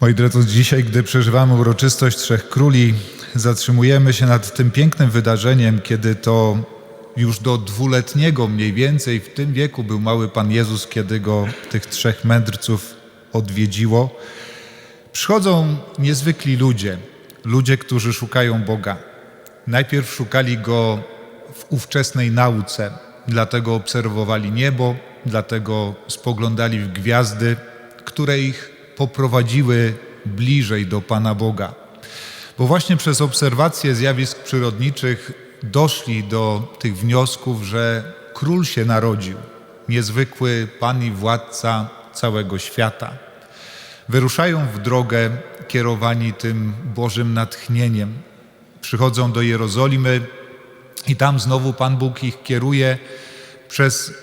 Moi drodzy, dzisiaj, gdy przeżywamy uroczystość Trzech Króli, zatrzymujemy się nad tym pięknym wydarzeniem, kiedy to już do dwuletniego mniej więcej w tym wieku był mały Pan Jezus, kiedy go tych trzech mędrców odwiedziło. Przychodzą niezwykli ludzie, ludzie, którzy szukają Boga. Najpierw szukali Go w ówczesnej nauce, dlatego obserwowali niebo, dlatego spoglądali w gwiazdy, które ich poprowadziły bliżej do Pana Boga. Bo właśnie przez obserwację zjawisk przyrodniczych doszli do tych wniosków, że król się narodził, niezwykły Pan i władca całego świata. Wyruszają w drogę kierowani tym Bożym natchnieniem. Przychodzą do Jerozolimy i tam znowu Pan Bóg ich kieruje przez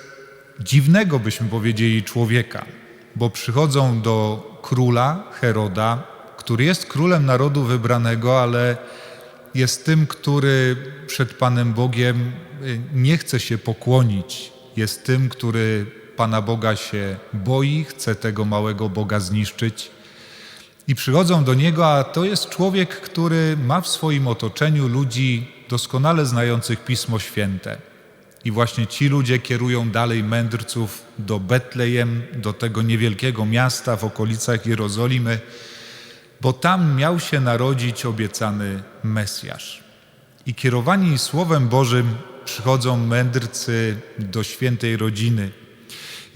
dziwnego, byśmy powiedzieli, człowieka, bo przychodzą do króla Heroda, który jest królem narodu wybranego, ale jest tym, który przed Panem Bogiem y, nie chce się pokłonić. Jest tym, który Pana Boga się boi, chce tego małego Boga zniszczyć. I przychodzą do niego, a to jest człowiek, który ma w swoim otoczeniu ludzi doskonale znających Pismo Święte. I właśnie ci ludzie kierują dalej mędrców do Betlejem, do tego niewielkiego miasta w okolicach Jerozolimy, bo tam miał się narodzić obiecany Mesjasz. I kierowani Słowem Bożym przychodzą mędrcy do świętej rodziny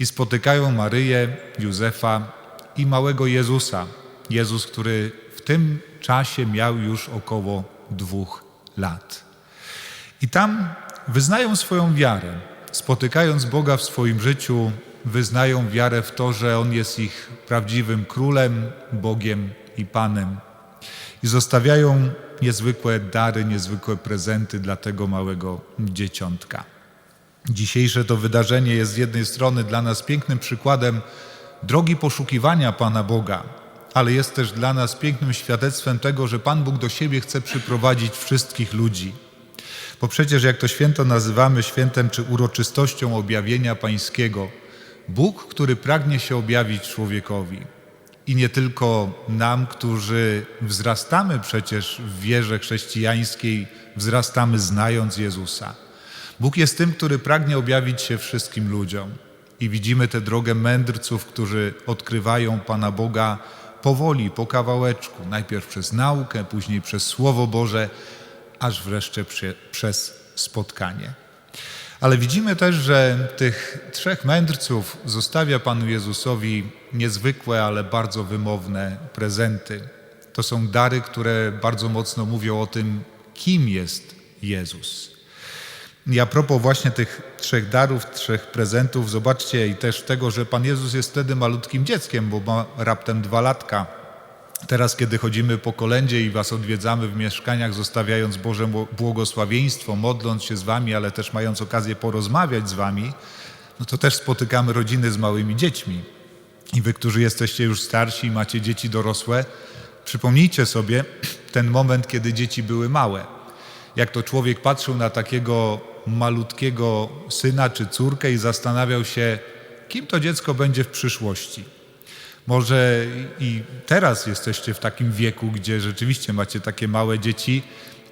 i spotykają Maryję, Józefa i małego Jezusa. Jezus, który w tym czasie miał już około dwóch lat. I tam wyznają swoją wiarę. Spotykając Boga w swoim życiu, wyznają wiarę w to, że On jest ich prawdziwym królem, Bogiem i Panem. I zostawiają niezwykłe dary, niezwykłe prezenty dla tego małego dzieciątka. Dzisiejsze to wydarzenie jest z jednej strony dla nas pięknym przykładem drogi poszukiwania Pana Boga, ale jest też dla nas pięknym świadectwem tego, że Pan Bóg do siebie chce przyprowadzić wszystkich ludzi. Bo przecież jak to święto nazywamy świętem czy uroczystością objawienia pańskiego, Bóg, który pragnie się objawić człowiekowi. I nie tylko nam, którzy wzrastamy przecież w wierze chrześcijańskiej, wzrastamy znając Jezusa. Bóg jest tym, który pragnie objawić się wszystkim ludziom. I widzimy tę drogę mędrców, którzy odkrywają Pana Boga powoli, po kawałeczku, najpierw przez naukę, później przez Słowo Boże, aż wreszcie przy, przez spotkanie. Ale widzimy też, że tych trzech mędrców zostawia Panu Jezusowi niezwykłe, ale bardzo wymowne prezenty. To są dary, które bardzo mocno mówią o tym, kim jest Jezus. I a propos właśnie tych trzech darów, trzech prezentów, zobaczcie i też tego, że Pan Jezus jest wtedy malutkim dzieckiem, bo ma raptem dwa latka. Teraz, kiedy chodzimy po kolędzie i Was odwiedzamy w mieszkaniach, zostawiając Boże błogosławieństwo, modląc się z Wami, ale też mając okazję porozmawiać z Wami, no to też spotykamy rodziny z małymi dziećmi. I Wy, którzy jesteście już starsi i macie dzieci dorosłe, przypomnijcie sobie ten moment, kiedy dzieci były małe. Jak to człowiek patrzył na takiego malutkiego syna czy córkę i zastanawiał się, kim to dziecko będzie w przyszłości. Może i teraz jesteście w takim wieku, gdzie rzeczywiście macie takie małe dzieci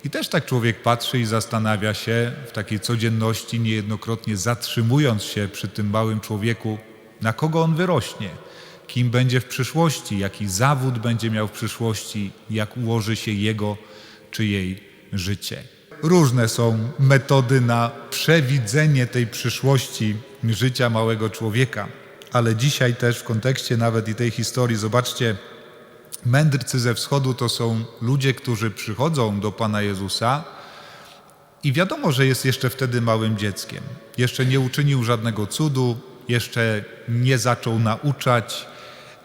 i też tak człowiek patrzy i zastanawia się w takiej codzienności, niejednokrotnie zatrzymując się przy tym małym człowieku, na kogo on wyrośnie, kim będzie w przyszłości, jaki zawód będzie miał w przyszłości, jak ułoży się jego czy jej życie. Różne są metody na przewidzenie tej przyszłości życia małego człowieka ale dzisiaj też w kontekście nawet i tej historii, zobaczcie, mędrcy ze wschodu to są ludzie, którzy przychodzą do Pana Jezusa i wiadomo, że jest jeszcze wtedy małym dzieckiem. Jeszcze nie uczynił żadnego cudu, jeszcze nie zaczął nauczać,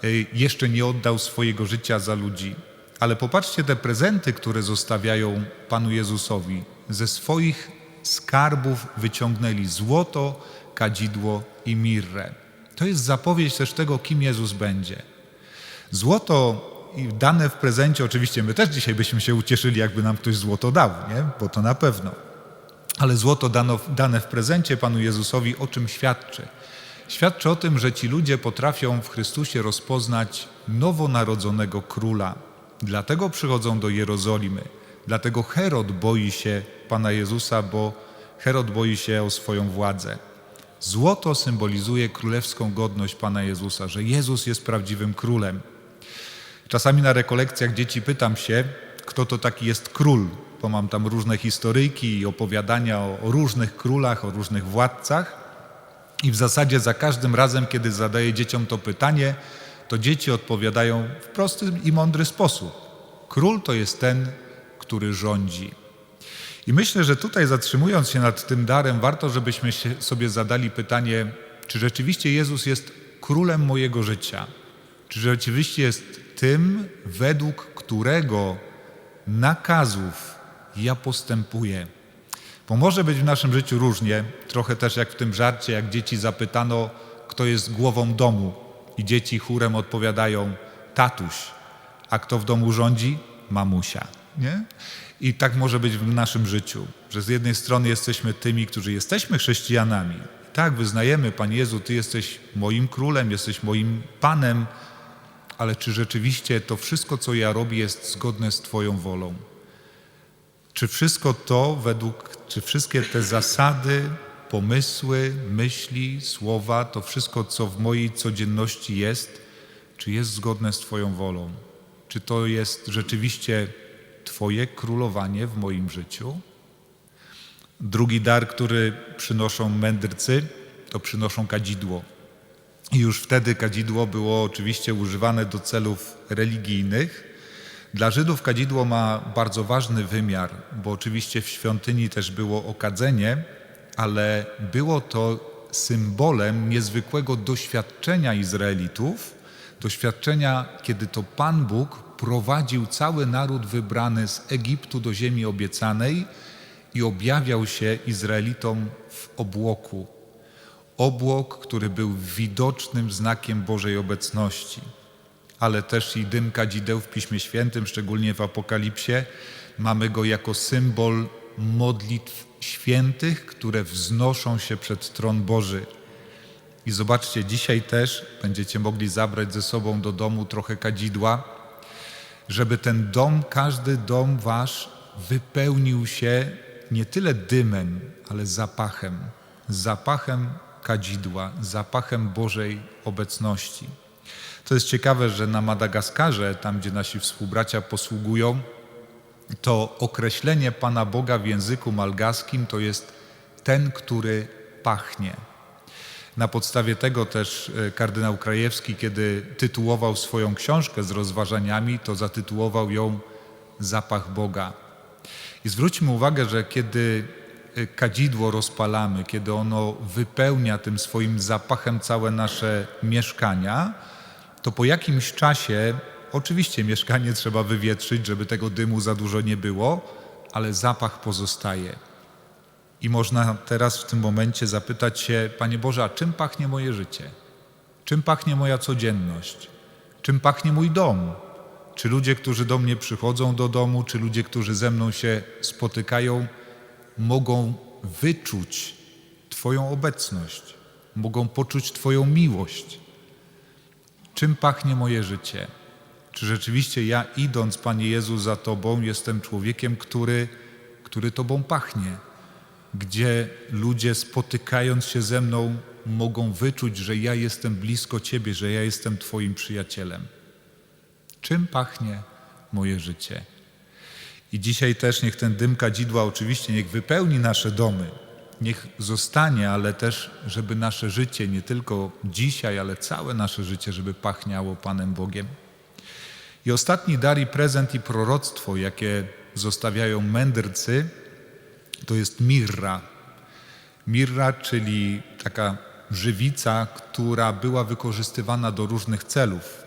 y, jeszcze nie oddał swojego życia za ludzi. Ale popatrzcie te prezenty, które zostawiają Panu Jezusowi. Ze swoich skarbów wyciągnęli złoto, kadzidło i mirrę. To jest zapowiedź też tego, kim Jezus będzie. Złoto dane w prezencie, oczywiście my też dzisiaj byśmy się ucieszyli, jakby nam ktoś złoto dał, nie? bo to na pewno. Ale złoto dano, dane w prezencie Panu Jezusowi o czym świadczy? świadczy o tym, że ci ludzie potrafią w Chrystusie rozpoznać nowonarodzonego króla. Dlatego przychodzą do Jerozolimy. Dlatego Herod boi się Pana Jezusa, bo Herod boi się o swoją władzę. Złoto symbolizuje królewską godność Pana Jezusa, że Jezus jest prawdziwym królem. Czasami na rekolekcjach dzieci pytam się, kto to taki jest król, bo mam tam różne historyjki i opowiadania o, o różnych królach, o różnych władcach. I w zasadzie za każdym razem, kiedy zadaję dzieciom to pytanie, to dzieci odpowiadają w prosty i mądry sposób. Król to jest ten, który rządzi. I myślę, że tutaj zatrzymując się nad tym darem, warto, żebyśmy sobie zadali pytanie, czy rzeczywiście Jezus jest królem mojego życia? Czy rzeczywiście jest tym, według którego nakazów ja postępuję? Bo może być w naszym życiu różnie, trochę też jak w tym żarcie, jak dzieci zapytano, kto jest głową domu, i dzieci chórem odpowiadają: tatuś, a kto w domu rządzi? Mamusia. Nie? I tak może być w naszym życiu, że z jednej strony jesteśmy tymi, którzy jesteśmy chrześcijanami. Tak, wyznajemy, Panie Jezu, Ty jesteś moim królem, jesteś moim Panem, ale czy rzeczywiście to wszystko, co ja robię, jest zgodne z Twoją wolą? Czy wszystko to według, czy wszystkie te zasady, pomysły, myśli, słowa, to wszystko, co w mojej codzienności jest, czy jest zgodne z Twoją wolą? Czy to jest rzeczywiście Twoje królowanie w moim życiu? Drugi dar, który przynoszą mędrcy, to przynoszą kadzidło. I już wtedy kadzidło było oczywiście używane do celów religijnych. Dla Żydów kadzidło ma bardzo ważny wymiar, bo oczywiście w świątyni też było okadzenie, ale było to symbolem niezwykłego doświadczenia Izraelitów, doświadczenia, kiedy to Pan Bóg prowadził cały naród wybrany z Egiptu do ziemi obiecanej i objawiał się Izraelitom w obłoku. Obłok, który był widocznym znakiem Bożej obecności, ale też i dym kadzideł w Piśmie Świętym, szczególnie w Apokalipsie, mamy go jako symbol modlitw świętych, które wznoszą się przed tron Boży. I zobaczcie, dzisiaj też będziecie mogli zabrać ze sobą do domu trochę kadzidła, żeby ten dom, każdy dom wasz wypełnił się nie tyle dymem, ale zapachem. Zapachem kadzidła, zapachem Bożej obecności. To jest ciekawe, że na Madagaskarze, tam gdzie nasi współbracia posługują, to określenie Pana Boga w języku malgaskim to jest ten, który pachnie. Na podstawie tego też e, kardynał Krajewski, kiedy tytułował swoją książkę z rozważaniami, to zatytułował ją Zapach Boga. I zwróćmy uwagę, że kiedy e, kadzidło rozpalamy, kiedy ono wypełnia tym swoim zapachem całe nasze mieszkania, to po jakimś czasie Oczywiście mieszkanie trzeba wywietrzyć, żeby tego dymu za dużo nie było, ale zapach pozostaje. I można teraz w tym momencie zapytać się, Panie Boże, a czym pachnie moje życie? Czym pachnie moja codzienność? Czym pachnie mój dom? Czy ludzie, którzy do mnie przychodzą do domu, czy ludzie, którzy ze mną się spotykają, mogą wyczuć Twoją obecność, mogą poczuć Twoją miłość? Czym pachnie moje życie? Czy rzeczywiście ja, idąc, Panie Jezu, za Tobą, jestem człowiekiem, który, który Tobą pachnie? Gdzie ludzie, spotykając się ze mną, mogą wyczuć, że ja jestem blisko Ciebie, że ja jestem Twoim przyjacielem. Czym pachnie moje życie? I dzisiaj też niech ten dym kadzidła oczywiście niech wypełni nasze domy, niech zostanie, ale też, żeby nasze życie, nie tylko dzisiaj, ale całe nasze życie, żeby pachniało Panem Bogiem. I ostatni dar i prezent i proroctwo, jakie zostawiają mędrcy, to jest mirra. Mirra, czyli taka żywica, która była wykorzystywana do różnych celów.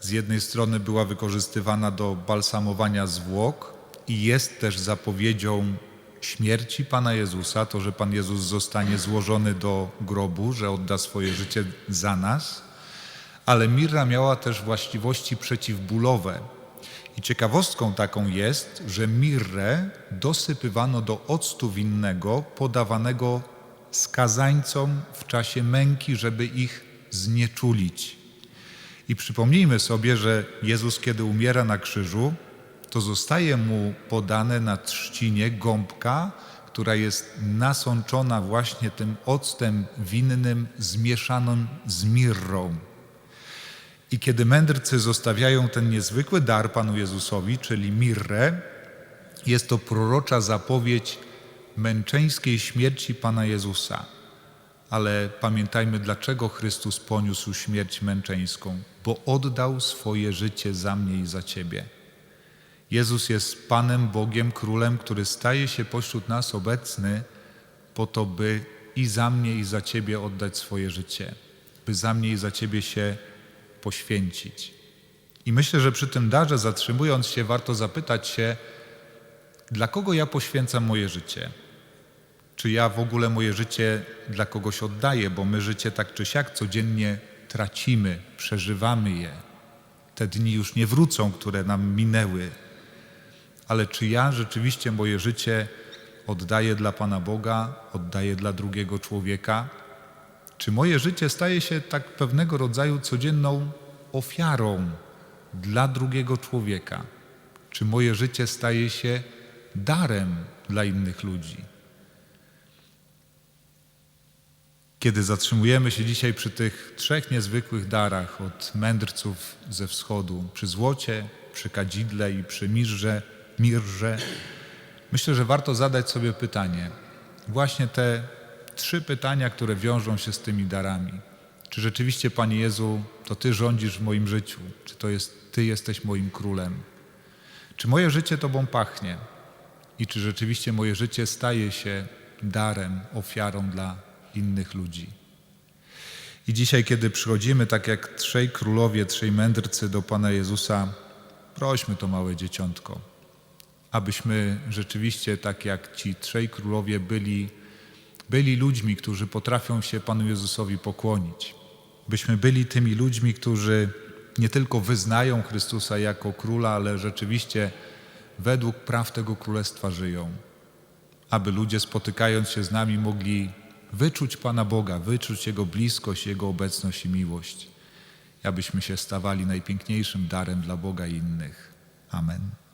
Z jednej strony była wykorzystywana do balsamowania zwłok i jest też zapowiedzią śmierci Pana Jezusa, to, że Pan Jezus zostanie złożony do grobu, że odda swoje życie za nas ale mirra miała też właściwości przeciwbólowe. I ciekawostką taką jest, że mirrę dosypywano do octu winnego podawanego skazańcom w czasie męki, żeby ich znieczulić. I przypomnijmy sobie, że Jezus, kiedy umiera na krzyżu, to zostaje mu podane na trzcinie gąbka, która jest nasączona właśnie tym octem winnym zmieszanym z mirrą. I kiedy mędrcy zostawiają ten niezwykły dar Panu Jezusowi, czyli mirrę, jest to prorocza zapowiedź męczeńskiej śmierci Pana Jezusa. Ale pamiętajmy, dlaczego Chrystus poniósł śmierć męczeńską, bo oddał swoje życie za mnie i za Ciebie. Jezus jest Panem, Bogiem, Królem, który staje się pośród nas obecny po to, by i za mnie, i za Ciebie oddać swoje życie, by za mnie i za Ciebie się poświęcić. I myślę, że przy tym darze, zatrzymując się, warto zapytać się, dla kogo ja poświęcam moje życie? Czy ja w ogóle moje życie dla kogoś oddaję, bo my życie tak czy siak codziennie tracimy, przeżywamy je. Te dni już nie wrócą, które nam minęły. Ale czy ja rzeczywiście moje życie oddaję dla Pana Boga, oddaję dla drugiego człowieka? Czy moje życie staje się tak pewnego rodzaju codzienną ofiarą dla drugiego człowieka? Czy moje życie staje się darem dla innych ludzi? Kiedy zatrzymujemy się dzisiaj przy tych trzech niezwykłych darach od mędrców ze wschodu, przy złocie, przy kadzidle i przy mirze, mirze, myślę, że warto zadać sobie pytanie, właśnie te trzy pytania, które wiążą się z tymi darami. Czy rzeczywiście, Panie Jezu, to Ty rządzisz w moim życiu? Czy to jest Ty jesteś moim królem? Czy moje życie Tobą pachnie? I czy rzeczywiście moje życie staje się darem, ofiarą dla innych ludzi? I dzisiaj, kiedy przychodzimy, tak jak trzej królowie, trzej mędrcy do Pana Jezusa, prośmy to małe dzieciątko, abyśmy rzeczywiście, tak jak ci trzej królowie, byli byli ludźmi, którzy potrafią się Panu Jezusowi pokłonić. Byśmy byli tymi ludźmi, którzy nie tylko wyznają Chrystusa jako króla, ale rzeczywiście według praw tego królestwa żyją. Aby ludzie spotykając się z nami mogli wyczuć Pana Boga, wyczuć Jego bliskość, Jego obecność i miłość. Abyśmy się stawali najpiękniejszym darem dla Boga i innych. Amen.